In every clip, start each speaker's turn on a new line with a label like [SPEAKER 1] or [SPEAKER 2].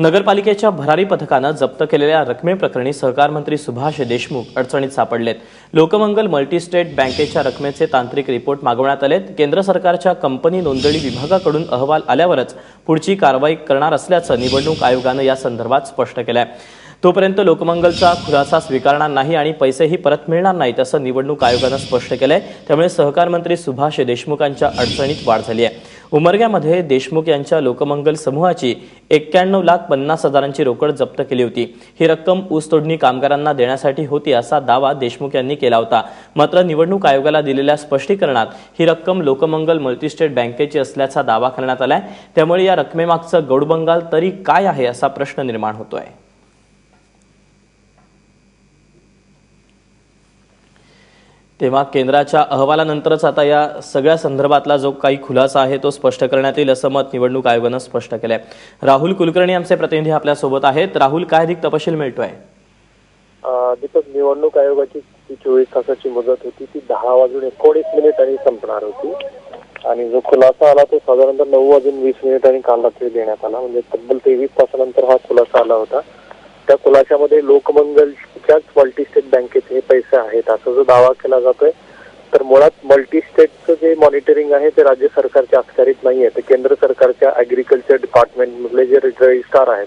[SPEAKER 1] नगरपालिकेच्या भरारी पथकानं जप्त केलेल्या रकमेप्रकरणी सहकार मंत्री सुभाष देशमुख अडचणीत सापडलेत. लोकमंगल मल्टीस्टेट बँकेच्या रकमेचे तांत्रिक रिपोर्ट मागवण्यात आलेत. केंद्र सरकारच्या कंपनी नोंदणी विभागाकडून अहवाल आल्यावरच पुढची कारवाई करणार असल्याचं निवडणूक आयोगानं या संदर्भात स्पष्ट केलंय. तोपर्यंत लोकमंगलचा खुलासा स्वीकारणार नाही आणि पैसेही परत मिळणार नाहीत असं निवडणूक आयोगानं स्पष्ट केलंय. त्यामुळे सहकार मंत्री सुभाष देशमुखांच्या अडचणीत वाढ झाली आहे. उमरग्यामध्ये देशमुख यांच्या लोकमंगल समूहाची एक्क्याण्णव लाख पन्नास हजारांची रोकड जप्त केली होती. ही रक्कम ऊसतोडणी कामगारांना देण्यासाठी होती असा दावा देशमुख यांनी केला होता. मात्र निवडणूक आयोगाला दिलेल्या स्पष्टीकरणात ही रक्कम लोकमंगल मल्टीस्टेट बँकेची असल्याचा दावा करण्यात आलाय. त्यामुळे या रकमेमागचं गौडबंगाल तरी काय आहे असा प्रश्न निर्माण होतोय. तेव्हा केंद्राच्या अहवालानंतरच आता या सगळ्या संदर्भातला जो काही खुलासा आहे तो स्पष्ट करण्यात येईल असं मत निवडणूक आयोगानं स्पष्ट केलंय. राहुल कुलकर्णी आमचे प्रतिनिधी आपल्यासोबत आहेत. राहुल काय अधिक तपशील मिळतोय?
[SPEAKER 2] दीपक निवडणूक आयोगाची जी चोवीस तासाची मुदत होती. ती दहा वाजून एकोणीस मिनिटांनी संपणार होती. आणि जो खुलासा आला तो साधारणतः नऊ वाजून वीस मिनिटांनी काल रात्री देण्यात आला. म्हणजे तब्बल तेवीस तासानंतर हा खुलासा आला होता. त्या खुलाशामध्ये लोकमंगलच्याच मल्टीस्टेट बँकेचे हे पैसे आहेत. असा जो दावा केला जातोय तर मुळात मल्टीस्टेटचं जे मॉनिटरिंग आहे ते राज्य सरकारच्या अखत्यारीत नाही आहे ते केंद्र सरकारच्या अग्रिकल्चर डिपार्टमेंट मधले जे रजिस्ट्रार आहेत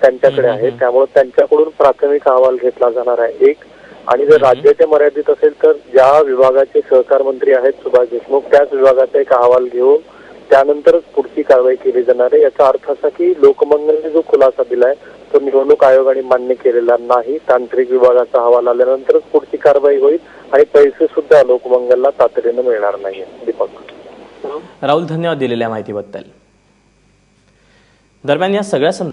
[SPEAKER 2] त्यांच्याकडे आहे त्यामुळे त्यांच्याकडून प्राथमिक अहवाल घेतला जाणार आहे. एक आणि जर राज्याच्या मर्यादित असेल तर ज्या विभागाचे सहकार मंत्री आहेत सुभाष देशमुख त्याच विभागाचा एक अहवाल घेऊन त्यानंतरच पुढची कारवाई केली जाणार आहे. याचा अर्थ असा की लोकमंगलने जो खुलासा दिलाय तो निवडणूक आयोगाने मान्य केलेला नाही. तांत्रिक विभागाचा अहवाल आल्यानंतरच पुढची कारवाई होईल आणि पैसे सुद्धा लोकमंगलला तातडीनं मिळणार नाही दीपक.
[SPEAKER 1] राहुल धन्यवाद दिलेल्या माहितीबद्दल. दरम्यान या सगळ्या सं